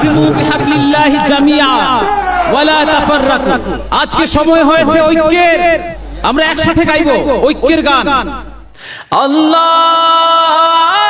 ওয়াতাসিমু বিহাবলিল্লাহি জামিয়া, ওয়ালা তাফাররাকু। আজকে সময় হয়েছে ঐক্যের। আমরা একসাথে গাইবো, ঐক্যের গান। আল্লাহ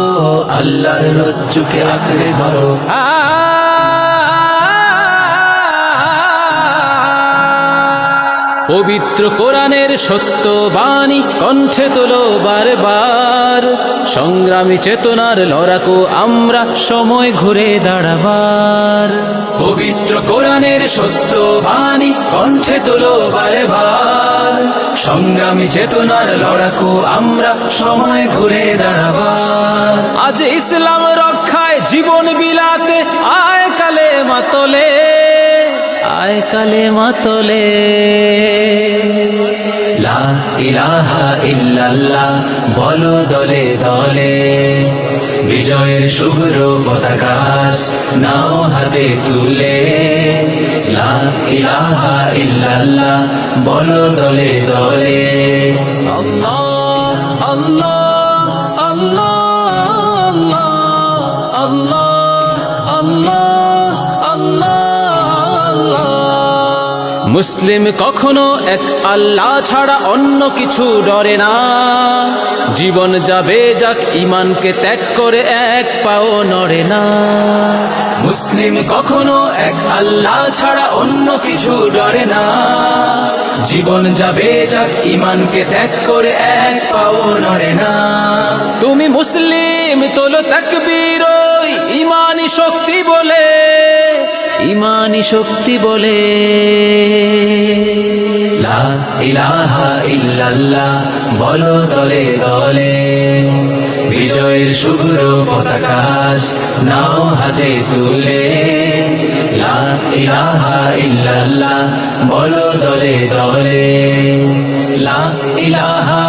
আল্লাহর রজ্জুকে আঁকড়ে ধরো। পবিত্র কোরআনের সত্য বাণী কণ্ঠে তোলো বারবার। সংগ্রামী চেতনার লড়াকু আমরা সময় ঘুরে দাঁড়াবার। পবিত্র কোরআনের সত্য বাণী কণ্ঠে তোলো বারবার। সংগ্রামী চেতনার লড়াকু, আমরা সময় ঘুরে দাঁড়াবার আজ ইসলাম রক্ষায় জীবন বিলাতে, আয় কালে মাতলে, আয় কালে মাতলে। লা ইলাহা ইল্লাল্লাহ, বলো দলে দলে। বিজয়ের শুভ্র পতাকাশ নাও হাতে তুলে। ইলাহা ইল্লাল্লাহ বলো দলে দলে। আল্লাহ আল্লাহ আল্লাহ আল্লাহ আল্লাহ আল্লাহ। মুসলিম কখনো এক আল্লাহ ছাড়া অন্য কিছু ডরে না। জীবন যাবে যাক ইমানকে ত্যাগ করে এক পাও নড়ে না। মুসলিম কখনো এক আল্লাহ ছাড়া অন্য কিছু ডরে না। জীবন যাবে যাক ইমানকে ত্যাগ করে এক পাও নড়ে না। তুমি মুসলিম, তোলো তাকবীর ইমানি শক্তি বলে। ইমানি শক্তি বলে। লা ইলাহা বলো দলে দলে। বিজয়ের শুভ্র পতাকাশ নাও হাতে তুলে। লা ইলাহা বলো দলে দলে। লা ইলাহা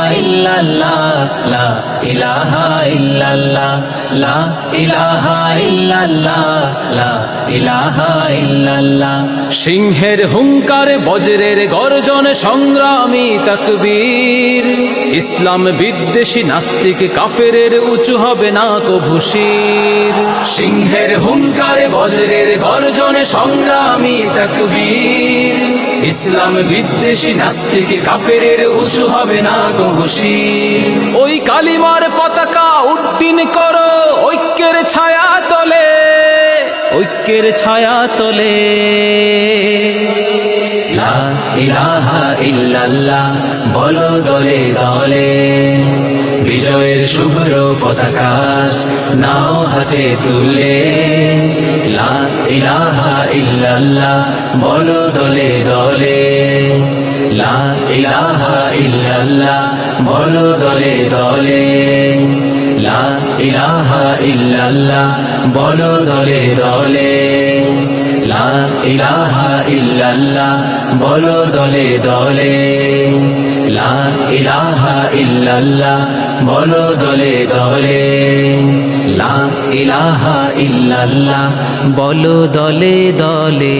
সিংহের হুঙ্কার, বজ্রের গর্জন, সংগ্রামী তাকবীর। ইসলাম বিদ্বেষী নাস্তিক কাফেরের উঁচু হবে না কভুশির সিংহের হুঙ্কার, বজ্রের গর্জন, সংগ্রামী তাকবীর। ইসলাম বিদ্বেষী নাস্তিক কাফেরের উঁচু হবে না কভুশির ওই কালিমার পতাকা উড্ডিন করো ঐক্যের ছায়া তলে, ঐক্যের ছায়া তলে। ইলাহা ইল্লাল্লাহ বলো দলে দলে, বিজয়ের শুভ্র পতাকাশ নাও হাতে তুলে। ইলাহা ইল্লাল্লাহ বলো দলে দলে। ইলাহা ইল্লাল্লাহ, বলো দলে দলে। লা ইলাহা ইল্লাল্লাহ, বলো দলে দলে। লা ইলাহা ইল্লাল্লাহ, বলো দলে দলে। লা ইলাহা ইল্লাল্লাহ, বলো দলে লা ইলাহা ইল্লাল্লাহ, বলো দলে দলে।